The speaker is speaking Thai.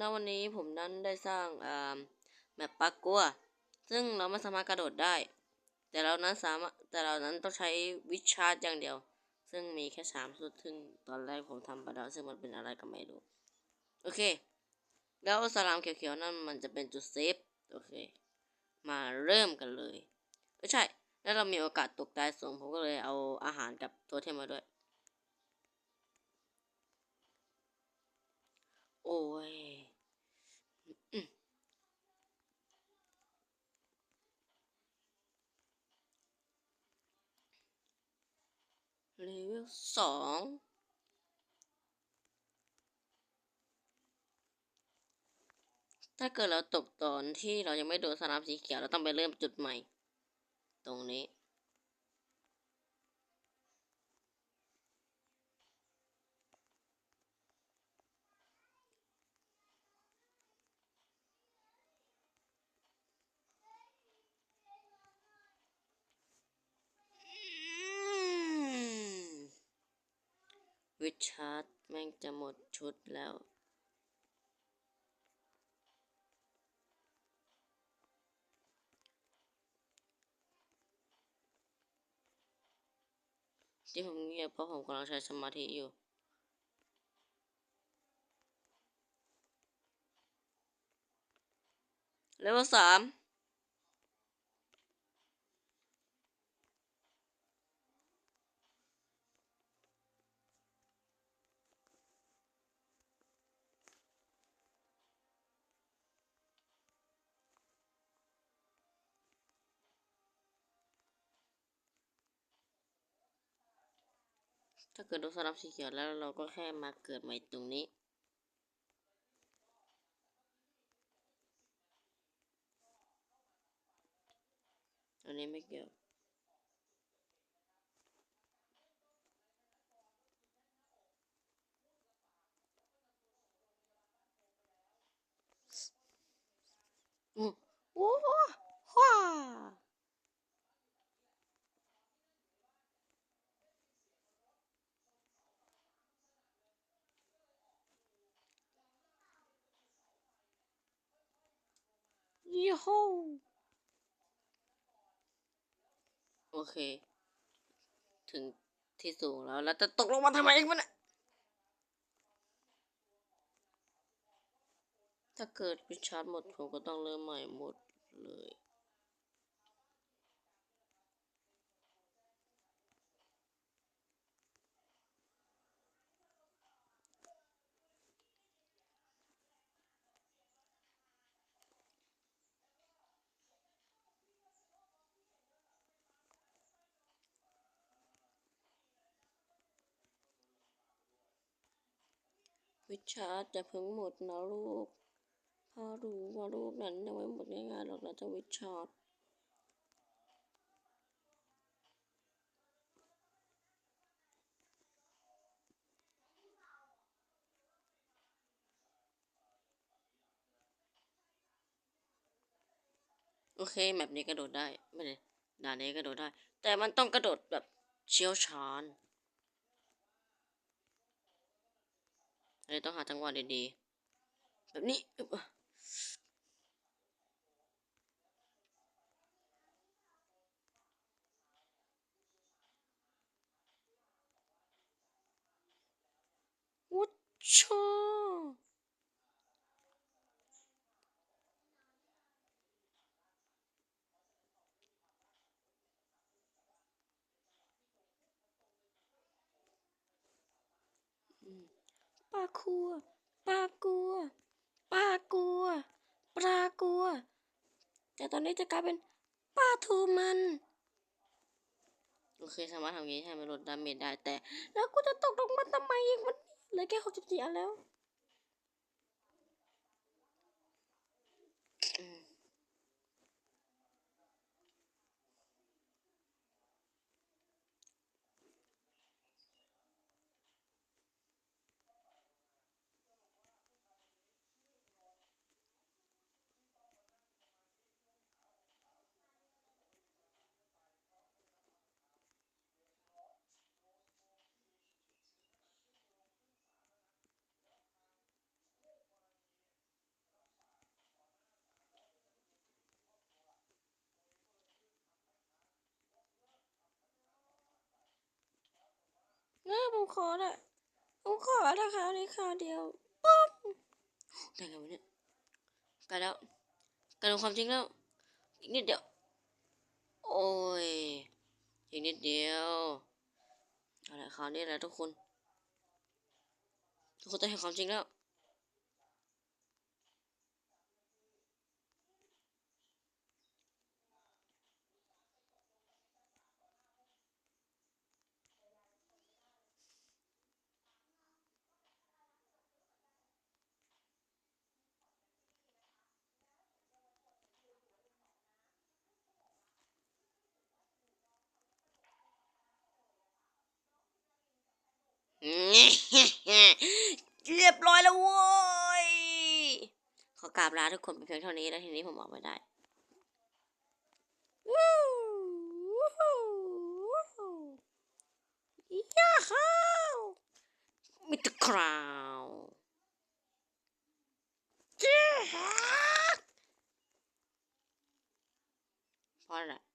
ณวันนี้ผมนั้นได้สร้างอ่าแมปปักกัว ซึ่งเราไม่สามารถกระโดดได้ แต่เรานั้นสามารถแต่เรานั้นต้องใช้วิชาร์จอย่างเดียว ซึ่งมีแค่สามสุดซึ่งตอนแรกผมทำไปแล้วซึ่งมันเป็นอะไรก็ไม่รู้ โอเค แล้วสลามเขียวๆนั่นมันจะเป็นจุดเซฟ โอเค มาเริ่มกันเลยไม่ใช่ แล้วเรามีโอกาสตกตายสูงผมก็เลยเอาอาหารกับโทเทมมาด้วย โอ้ยอืม เลเวลสองถ้าเกิดเราตกตอนที่เรายังไม่โดนสนามสีเขียวเราต้องไปเริ่มจุดใหม่ ตรงนี้ วิชาร์ดแม่งจะหมดชุดแล้ว ที่ผมเงียบเพราะผมกำลังใช้สมาธิอยู่เลเวลสาม ถ้าเกิดโดนสลับสีเขียวแล้วเราก็แค่มาเกิดใหม่ตรงนี้ อันนี้ไม่เกี่ยวโอ้ว้า ยี่โฮโอเค ถึงที่สูงแล้ว แล้วจะตกลงมาทำไมอีกมัน ถ้าเกิดวิชาร์จหมด ผมก็ต้องเริ่มใหม่หมดเลย วิชาร์จจะเพิ่งหมดนะลูกพ่อรู้ว่าลูกนั้นยังไม่หมดง่ายๆหรอกนะจะวิชาร์จโอเคแมปนี้กระโดดได้ ไม่เลยด่านนี้กระโดดได้ แต่มันต้องกระโดดแบบเชี่ยวชาญ เลยต้องหาจังหวะดีๆ แบบนี้อึ๊บวุชชา ปลาคัวปลากัวปลากัวปลากัว แต่ตอนนี้จะกลายเป็นปลาทูมันโอเคสามารถทำอย่างนี้ให้มันลดดาเมจได้แต่ แล้วกูจะตกลงมาทำไมอีกวันนี้เหลือแค่หกสิบสี่อันแล้ว เออผมขอละผมขอถ้าคราวนี้คราวเดียวปุ๊บได้ไงวะเนี่ยกล้แล้วกล้รู้ความจริงแล้ว อีกนิดเดียว โอ้ย อีกนิดเดียว เอาละคราวนี้แหละทุกคน ทุกคนต้องเห็นความจริงแล้ว เรียบร้อยแล้วโว้ย ขอกราบลาทุกคนเพียงเท่านี้แล้วทีนี้ผมออกไม่ได้วู้วู้วู้ยามิตรคราวพอแล้ว